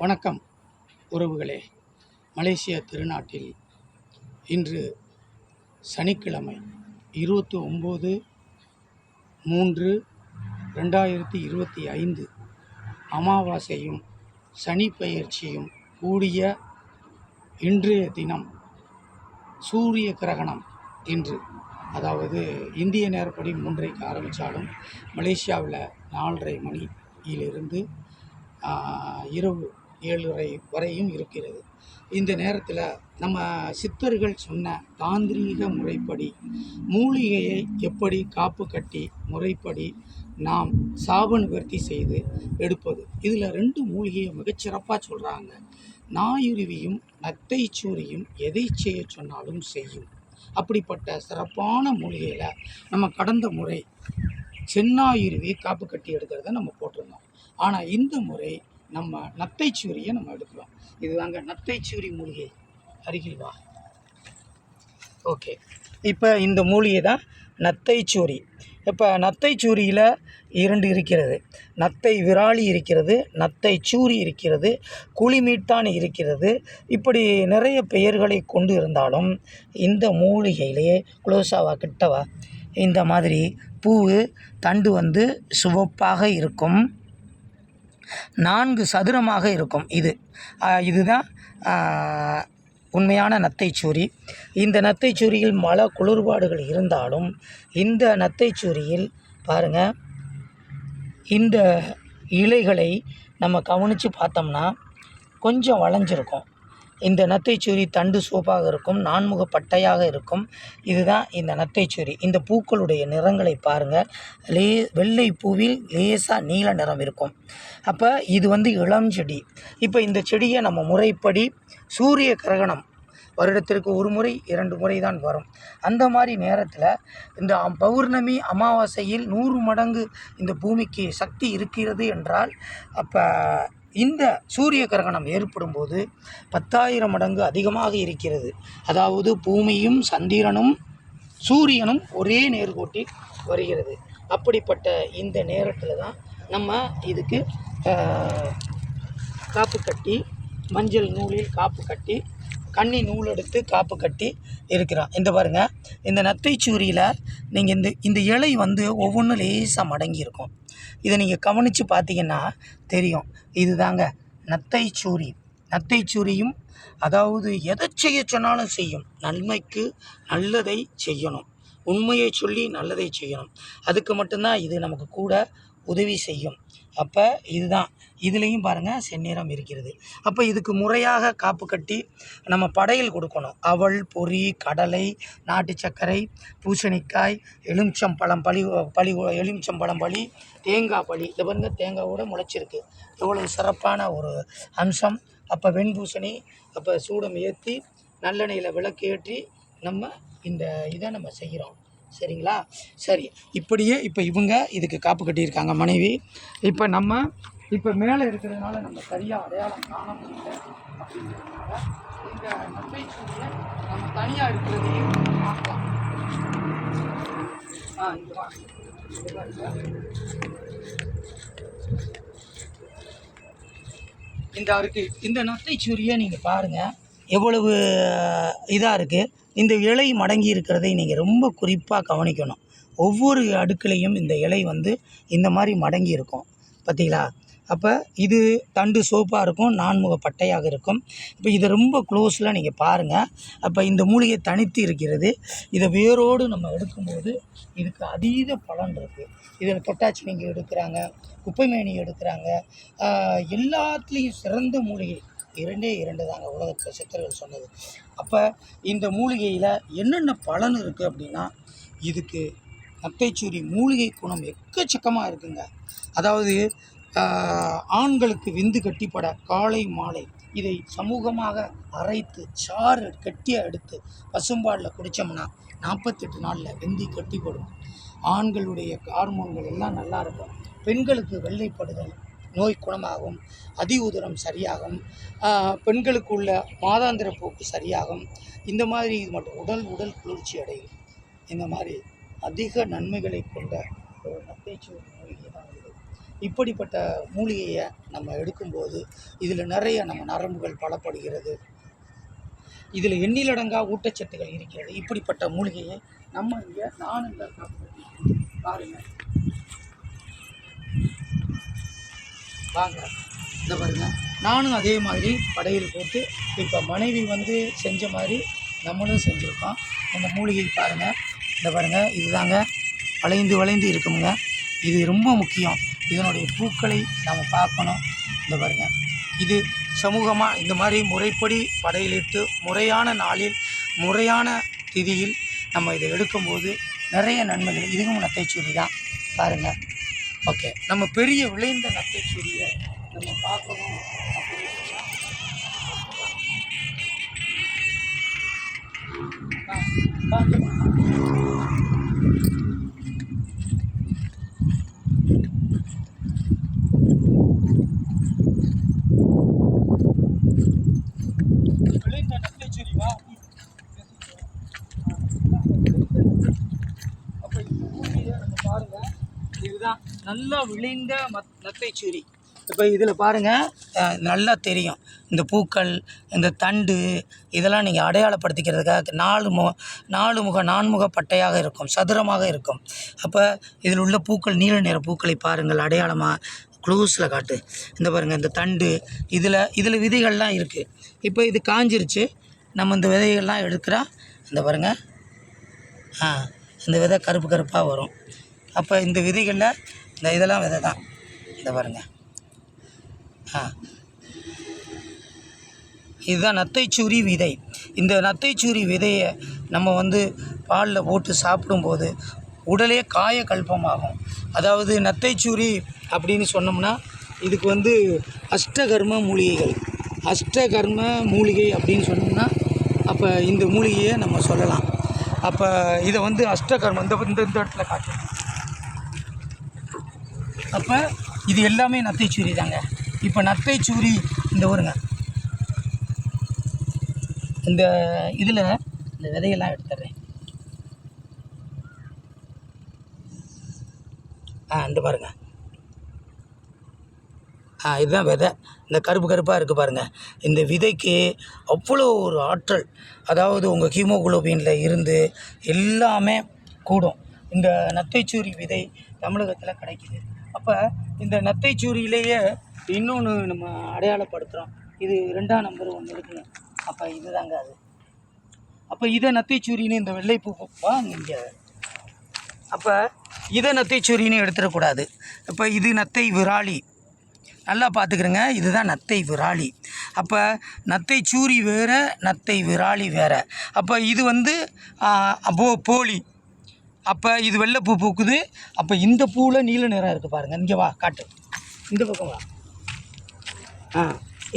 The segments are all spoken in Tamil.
வணக்கம் உறவுகளே. மலேசிய திருநாட்டில் இன்று சனிக்கிழமை இருபத்தி ஒம்பது மூன்று ரெண்டாயிரத்தி இருபத்தி ஐந்து அமாவாசையும் சனி பயிற்சியும் கூடிய இன்றைய தினம் சூரிய கிரகணம் இன்று. அதாவது இந்திய நேரப்படி மூன்றைக்கு ஆரம்பித்தாலும் மலேசியாவில் நாலரை மணியிலிருந்து இரவு ஏழரை வரையும் இருக்கிறது. இந்த நேரத்தில் நம்ம சித்தர்கள் சொன்ன தாந்திரீக முறைப்படி மூலிகையை எப்படி காப்பு கட்டி முறைப்படி நாம் சாப நிவர்த்தி செய்து எடுப்பது. இதில் ரெண்டு மூலிகையை மிகச்சிறப்பாக சொல்கிறாங்க நாயுருவியும் நத்தைச்சூரியும் எதை செய்ய சொன்னாலும் செய்யும். அப்படிப்பட்ட சிறப்பான மூலிகையில் நம்ம கடந்த முறை சென்னாயுருவி காப்பு கட்டி எடுக்கிறத நம்ம போட்டிருந்தோம். ஆனால் இந்த முறை நம்ம நத்தைச்சூரியை நம்ம எடுக்கிறோம். இதுதாங்க நத்தைச்சூரி மூலிகை அருகில் வா. ஓகே. இப்போ இந்த மூலிகை தான் நத்தைச்சூரி. இப்போ நத்தைச்சூரியில் இரண்டு இருக்கிறது. நத்தை விராலி இருக்கிறது நத்தை சூரி இருக்கிறது குழிமீட்டான் இருக்கிறது. இப்படி நிறைய பெயர்களை கொண்டு இருந்தாலும் இந்த மூலிகையிலே குளோசாவா கிட்டவா இந்த மாதிரி பூவு தண்டு வந்து சிவப்பாக இருக்கும். நான்கு சதுரமாக இருக்கும் இது. இதுதான் உண்மையான நத்தைச்சூரி. இந்த நத்தைச்சூரியில் மழை குளிர்பாடுகள் இருந்தாலும் இந்த நத்தைச்சூரியில் பாருங்கள் இந்த இலைகளை நம்ம கவனித்து பார்த்தோம்னா கொஞ்சம் வளைஞ்சிருக்கும். இந்த நத்தைச்சூரி தண்டு சோப்பாக இருக்கும் நான்முக பட்டையாக இருக்கும். இதுதான் இந்த நத்தைச்சூரி. இந்த பூக்களுடைய நிறங்களை பாருங்கள் லே வெள்ளை பூவில் லேசாக நீல நிறம் இருக்கும். அப்போ இது வந்து இளம் செடி. இப்போ இந்த செடியை நம்ம முறைப்படி சூரிய கிரகணம் வருடத்திற்கு ஒரு முறை இரண்டு முறை தான் வரும். அந்த மாதிரி நேரத்தில் இந்த பௌர்ணமி அமாவாசையில் நூறு மடங்கு இந்த பூமிக்கு சக்தி இருக்கிறது என்றால் அப்போ இந்த சூரிய கிரகணம் ஏற்படும் போது பத்தாயிரம் மடங்கு அதிகமாக இருக்கிறது. அதாவது பூமியும் சந்திரனும் சூரியனும் ஒரே நேர்கோட்டில் வருகிறது. அப்படிப்பட்ட இந்த நேரத்தில் தான் நம்ம இதுக்கு காப்பு கட்டி மஞ்சள் நூலில் காப்பு கட்டி கண்ணி நூல் எடுத்து காப்பு கட்டி இருக்கிறான். இந்த பாருங்க இந்த நத்தை சூரியில் நீங்கள் இந்த இந்த இலை வந்து ஒவ்வொன்றும் லேசாக மடங்கி இருக்கும் இதை நீங்கள் கவனித்து பார்த்தீங்கன்னா தெரியும். இதுதாங்க நத்தைச்சூரி நத்தைச்சூரியும் அதாவது எதை செய்ய சொன்னாலும் செய்யும். நன்மைக்கு நல்லதை செய்யணும். உண்மையை சொல்லி நல்லதை செய்யணும். அதுக்கு மட்டும்தான் இது நமக்கு கூட உதவி செய்யும். அப்போ இதுதான். இதுலேயும் பாருங்கள் செந்நிறம் இருக்கிறது. அப்போ இதுக்கு முறையாக காப்பு கட்டி நம்ம படையில் கொடுக்கணும். அவல் பொறி கடலை நாட்டு சர்க்கரை பூசணிக்காய் எலுமிச்சம்பழம் பழி பழி எலுமிச்சம்பழம் பழி தேங்காய் பழி. இது பாருங்க தேங்காவோட முளைச்சிருக்கு. எவ்வளவு சிறப்பான ஒரு அம்சம். அப்போ வெண்பூசணி அப்போ சூடம் ஏற்றி நல்லெண்ணெயில் விளக்கு ஏற்றி நம்ம இந்த இதை நம்ம செய்கிறோம் சரிங்களா? சரி. இப்படியே இப்போ இவங்க இதுக்கு காப்பு கட்டியிருக்காங்க மனைவி. இப்போ நம்ம இப்போ மேலே இருக்கிறதுனால நம்ம சரியாக அடையாளம் காண முடியல அப்படிங்கிறதுனால இந்த நம்ம தனியாக இருக்கிறதையும் பார்க்கலாம். ஆ இங்கே வா. இங்க இந்த இருக்கு. இந்த நத்தைச்சூரியை நீங்கள் பாருங்கள் எவ்வளவு இதாக இருக்குது இந்த இலை மடங்கி இருக்கிறதை நீங்கள் ரொம்ப குறிப்பாக கவனிக்கணும். ஒவ்வொரு அடுக்குலையும் இந்த இலை வந்து இந்த மாதிரி மடங்கி இருக்கும். பார்த்தீங்களா அப்போ இது தண்டு சோப்பாக இருக்கும் நான்முக பட்டையாக இருக்கும். இப்போ இதை ரொம்ப க்ளோஸில் நீங்கள் பாருங்கள் அப்போ இந்த மூலிகை தனித்து இருக்கிறது. இதை வேரோடு நம்ம எடுக்கும்போது இதுக்கு அதீத பலன் இருக்குது இதில் பொட்டாச்சி நீங்கள் எடுக்கிறாங்க குப்பைமேனி எடுக்கிறாங்க. எல்லாத்துலேயும் சிறந்த மூலிகை இரண்டே இரண்டு தாங்க உலகத்தில் சித்தர்கள் சொன்னது. அப்போ இந்த மூலிகையில் என்னென்ன பலன் இருக்குது அப்படின்னா இதுக்கு நத்தைச்சூரி மூலிகை குணம் எக்கச்சக்கமாக இருக்குங்க. அதாவது ஆண்களுக்கு விந்து கட்டிப்பட காலை மாலை இதை சமூகமாக அரைத்து சாறு கட்டியாக எடுத்து பசும்பாலில் குடித்தோம்னா நாற்பத்தெட்டு நாளில் விந்தி கட்டிப்படும். ஆண்களுடைய ஹார்மோன்கள் எல்லாம் நல்லா இருக்கும். பெண்களுக்கு வெள்ளைப்படுதல் நோய் குணமாகும் அதி உதரம் சரியாகும் பெண்களுக்கு உள்ள மாதாந்திர போக்கு சரியாகும். இந்த மாதிரி இது மட்டும் உடல் உடல் குளிர்ச்சி அடையும். இந்த மாதிரி அதிக நன்மைகளை கொண்ட ஒரு நத்தைச்சூர் மூலிகை தான் இது. இப்படிப்பட்ட மூலிகையை நம்ம எடுக்கும்போது இதில் நிறைய நம்ம நரம்புகள் பலப்படுகிறது. இதில் எண்ணிலடங்கா ஊட்டச்சத்துகள் இருக்கிறது. இப்படிப்பட்ட மூலிகையை நம்ம இங்கே நான் இந்த பாருங்கள் வாங்க. இதை பாருங்க. நானும் அதே மாதிரி படையில் போட்டு இப்போ மனைவி வந்து செஞ்ச மாதிரி நம்மளும் செஞ்சுருக்கோம். அந்த மூலிகை பாருங்கள் இந்த பாருங்கள் இதுதாங்க. வளைந்து வளைந்து இருக்குமுங்க இது ரொம்ப முக்கியம். இதனுடைய பூக்களை நாம் பார்க்கணும். இந்த பாருங்கள் இது சமூகமாக இந்த மாதிரி முறைப்படி படையிலிட்டு முறையான நாளில் முறையான திதியில் நம்ம இதை எடுக்கும்போது நிறைய நன்மைகள். இதுவும் நத்தைச்சூரி தான் பாருங்கள் ஓகே. நம்ம பெரிய விளைந்த நத்தைச்சூரியை நம்ம பார்க்கணும் அப்படின்னு பார்க்கணும் ஆ, பார்க்கலாம். விளைந்த நத்தைச்சூரி வா அப்போ இந்த மூலிகையை நம்ம பாருங்க இதுதான் நல்லா விளைந்த மத் நத்தைச்சூரி இப்போ இதில் பாருங்கள் நல்லா தெரியும். இந்த பூக்கள் இந்த தண்டு இதெல்லாம் நீங்கள் அடையாளப்படுத்திக்கிறதுக்காக நாலு மு நாலு முக நான்முக பட்டையாக இருக்கும் சதுரமாக இருக்கும். அப்போ இதில் உள்ள பூக்கள் நீல நிற பூக்களை பாருங்கள் அடையாளமாக க்ளூஸில் காட்டு. இந்த பாருங்கள் இந்த தண்டு இதில் இதில் விதைகள்லாம் இருக்குது இப்போ இது காஞ்சிருச்சு நம்ம இந்த விதைகள்லாம் எடுக்கிறா இந்த பாருங்கள் ஆ இந்த விதை கருப்பு கருப்பாக வரும். அப்போ இந்த விதைகளில் இந்த இதெல்லாம் விதை தான் இந்த பாருங்கள் ஆ. இதுதான் நத்தைச்சூரி விதை. இந்த நத்தைச்சூரி விதையை நம்ம வந்து பாலில் போட்டு சாப்பிடும்போது உடலே காயக்கல்பமாகும் அதாவது நத்தைச்சூரி அப்படின்னு சொன்னோம்னா இதுக்கு வந்து அஷ்டகர்ம மூலிகைகள். அஷ்டகர்ம மூலிகை அப்படின்னு சொன்னோம்னா அப்போ இந்த மூலிகையை நம்ம சொல்லலாம். அப்போ இதை வந்து அஷ்டகர்மம். இந்த இந்த இடத்துல காட்டுறோம் அப்போ இது எல்லாமே நத்தைச்சூரி தாங்க. இப்போ நத்தைச்சூரி இந்த ஊருங்க. இந்த இதில் இந்த விதையெல்லாம் எடுத்துடுறேன். ஆ இந்த பாருங்க. ஆ இதுதான் விதை. இந்த கருப்பு கருப்பாக இருக்குது பாருங்கள் இந்த விதைக்கு அவ்வளோ ஒரு ஆற்றல். அதாவது உங்கள் ஹீமோகுளோபினில் இருந்து எல்லாமே கூடும். இந்த நத்தைச்சூரி விதை தமிழகத்தில் கிடைக்கிது. அப்போ இந்த நத்தைச்சூரியிலேயே இன்னொன்று நம்ம அடையாளப்படுத்துகிறோம் இது ரெண்டாம் நம்பர் ஒன்று இருக்குங்க. அப்போ இதுதாங்க அது. அப்போ இதை நத்தைச்சூரின்னு இந்த வெள்ளைப்பூ இங்கே. அப்போ இதை நத்தைச்சூரின்னு எடுத்துடக்கூடாது. இப்போ இது நத்தை விராலி. நல்லா பார்த்துக்கிறங்க இதுதான் நத்தை விராலி. அப்போ நத்தை சூரி வேறு நத்தை விராலி வேறு. அப்போ இது வந்து அப்போ போலி. அப்போ இது வெள்ளைப்பூ பூக்குது. அப்போ இந்த பூவில் நீல நிறம் இருக்குது பாருங்கள் இங்கே வா காட்டு. இந்த பக்கம் வா. ஆ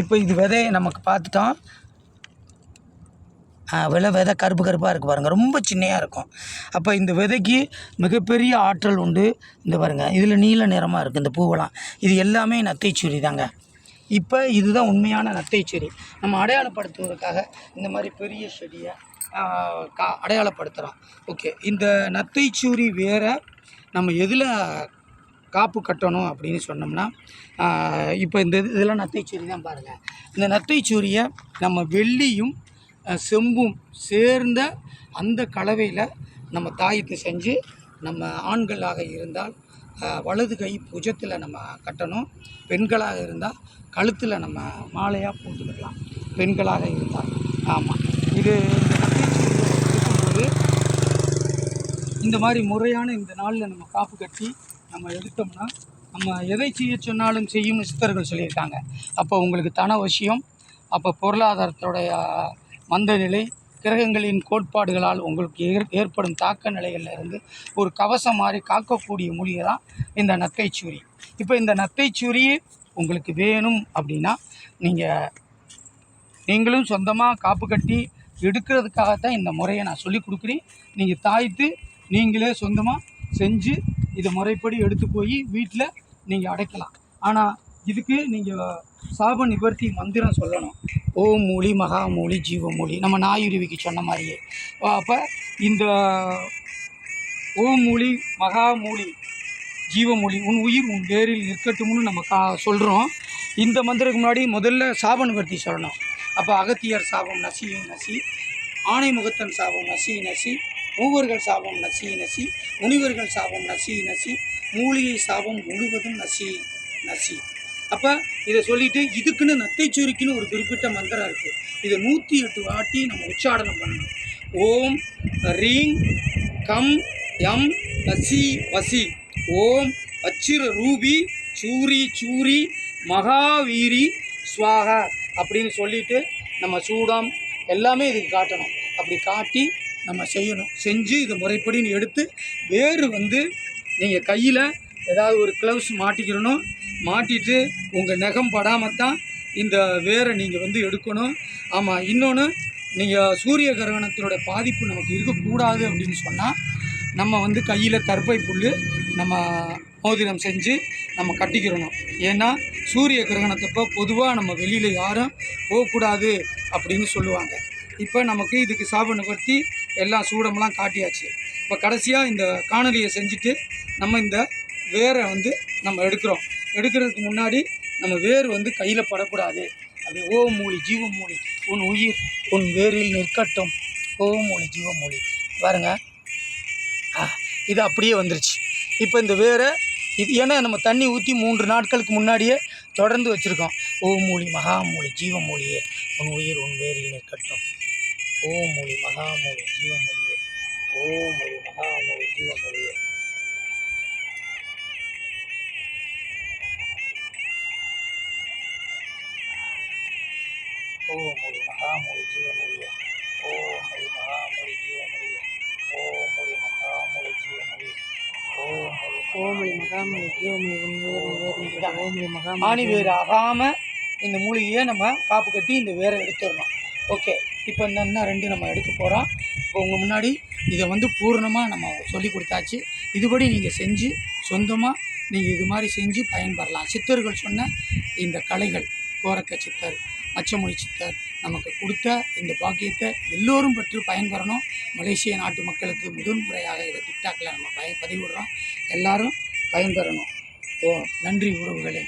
இப்போ இது விதையை நமக்கு பார்த்துட்டோம். விலை விதை கருப்பு கருப்பாக இருக்குது பாருங்கள் ரொம்ப சின்னையாக இருக்கும். அப்போ இந்த விதைக்கு மிகப்பெரிய ஆற்றல் உண்டு. இந்த பாருங்கள் இதில் நீல நிறமாக இருக்குது இந்த பூவெல்லாம். இது எல்லாமே நத்தைச்சூரி தாங்க. இப்போ இதுதான் உண்மையான நத்தைச்சூரி. நம்ம அடையாளப்படுத்துவதற்காக இந்த மாதிரி பெரிய செடியை கா அடையாளப்படுத்துகிறோம் ஓகே இந்த நத்தைச்சூரி வேற நம்ம எதில் காப்பு கட்டணும் அப்படின்னு சொன்னோம்னா இப்போ இந்த இது- இதெல்லாம் நத்தைச்சூரி தான் பாருங்கள் இந்த நத்தைச்சூரியை நம்ம வெள்ளியும் செம்பும் சேர்ந்த அந்த கலவையில் நம்ம தாயத்தை செஞ்சு நம்ம ஆண்களாக இருந்தால் வலது கை புஜத்தில் நம்ம கட்டணும். பெண்களாக இருந்தால் கழுத்தில் நம்ம மாலையாக போட்டுக்கலாம் பெண்களாக இருந்தால் ஆமாம் இது இந்த இந்த மாதிரி முறையான இந்த நாளில் நம்ம காப்பு கட்டி நம்ம எடுத்தோம்னா நம்ம எதை செய்ய சொன்னாலும் செய்யும்னு சித்தர்கள் சொல்லியிருக்காங்க. அப்போ உங்களுக்கு தன வசியம் அப்போ பொருளாதாரத்துடைய மந்த நிலை கிரகங்களின் கோட்பாடுகளால் உங்களுக்கு ஏற் ஏற்படும் தாக்க நிலைகளிலிருந்து ஒரு கவசம் மாதிரி காக்கக்கூடிய மூலிகை தான் இந்த நத்தைச்சூரி. இப்போ இந்த நத்தைச்சூரி உங்களுக்கு வேணும் அப்படின்னா நீங்கள் நீங்களும் சொந்தமாக காப்பு கட்டி எடுக்கிறதுக்காகத்தான் இந்த முறையை நான் சொல்லி கொடுக்குறேன். நீங்கள் தாய்த்து நீங்களே சொந்தமாக செஞ்சு இதை முறைப்படி எடுத்து போய் வீட்டில் நீங்கள் அடைக்கலாம். ஆனால் இதுக்கு நீங்கள் சாப நிவர்த்தி மந்திரம் சொல்லணும். ஓம் மூலி மகாமூலி ஜீவமொழி நம்ம நாயுருவிக்கு சொன்ன மாதிரியே. அப்போ இந்த ஓம் மூலி மகாமூலி ஜீவமொழி உன் உயிர் உன் வேரில் இருக்கட்டும்னு நம்ம கா சொல்கிறோம் இந்த மந்திரத்துக்கு முன்னாடி முதல்ல சாப நிவர்த்தி சொல்லணும். அப்போ அகத்தியர் சாபம் நசி நசி. ஆணைமுகத்தன் சாபம் நசி நசி. மூவர்கள் சாபம் நசி நசி. முனிவர்கள் சாபம் நசி நசி. மூலிகை சாபம் முழுவதும் நசி நசி. அப்போ இதை சொல்லிட்டு இதுக்குன்னு நத்தைச்சுரிக்குன்னு ஒரு குறிப்பிட்ட மந்திரம் இருக்குது இதை நூற்றி எட்டு வாட்டி நம்ம உச்சாடனம் பண்ணணும். ஓம் ரீங் கம் யம் வசி வசி. ஓம் அச்சிர ரூபி சூரி சூரி மகாவீரி சுவாகா அப்படின்னு சொல்லிட்டு நம்ம சூடம் எல்லாமே இதுக்கு காட்டணும். அப்படி காட்டி நம்ம செய்யணும். செஞ்சு இதை முறைப்படின்னு எடுத்து வேறு வந்து நீங்கள் கையில் ஏதாவது ஒரு க்ளவுஸ் மாட்டிக்கிறணும். மாட்டிட்டு உங்கள் நகம் படாமல் தான் இந்த வேரை நீங்கள் வந்து எடுக்கணும். ஆமாம் இன்னொன்று நீங்கள் சூரிய கிரகணத்தினோட பாதிப்பு நமக்கு இருக்கக்கூடாது அப்படின்னு சொன்னால் நம்ம வந்து கையில் கருப்பை புல் நம்ம மோதிரம் செஞ்சு நம்ம கட்டிக்கிறணும். ஏன்னா சூரிய கிரகணத்தப்போ பொதுவாக நம்ம வெளியில் யாரும் போகக்கூடாது அப்படின்னு சொல்லுவாங்க. இப்போ நமக்கு இதுக்கு சாப பற்றி எல்லாம் சூடமெல்லாம் காட்டியாச்சு. இப்போ கடைசியாக இந்த காணொலியை செஞ்சுட்டு நம்ம இந்த வேரை வந்து நம்ம எடுக்கிறோம். எடுக்கிறதுக்கு முன்னாடி நம்ம வேர் வந்து கையில் படக்கூடாது. அது ஓ மூலி ஜீவ மூலி உன் உயிர் உன் வேரில் நிற்கட்டும். ஓ மூலி ஜீவ மூலி பாருங்க. ஆ, இது அப்படியே வந்துருச்சு. இப்போ இந்த வேரை இது ஏன்னா நம்ம தண்ணி ஊற்றி மூன்று நாட்களுக்கு முன்னாடியே தொடர்ந்து வச்சுருக்கோம். ஓம் மூலி மகாமூலி ஜீவமூலியே உன் உயிர் உன் வேரில் நிற்கட்டும் ஓம் மூலி மகாமூலி ஜீவமூலியே ஓ மகாமூலி ஜீவமூலியே. ஓ மொழி மகாமொழி ஜீவமொழியே ஓம் மொழி மகாமொழி ஜீவமொழியே ஓம் மொழி மகாமொழி ஜீவமொழி ஓமொழி மகாமொழி ஜீவமொழி உண்மையோடு ஓமொழி மகாமொழி ஆணி ஆகாமல் இந்த மூலிகையை நம்ம காப்பு கட்டி இந்த வேரை எடுத்துடணும். ஓகே இப்போ என்னென்ன ரெண்டு நம்ம எடுக்க போகிறோம் இப்போ உங்கள் முன்னாடி இதை வந்து பூரணமாக நம்ம சொல்லி கொடுத்தாச்சு. இதுபடி நீங்கள் செஞ்சு சொந்தமாக நீங்கள் இது மாதிரி செஞ்சு பயன்பெறலாம். சித்தர்கள் சொன்ன இந்த கலைகள் கோரக்க சித்தர் மச்சமொழி சித்தர் நமக்கு கொடுத்த இந்த பாக்கியத்தை எல்லோரும் பெற்று பயன்பெறணும். மலேசிய நாட்டு மக்களுக்கு முதன்முறையாக இதை டிக்டாக்ல நம்ம பய பதிவிடுறோம். எல்லாரும் பயன்பெறணும். ஓ நன்றி உறவுகளே.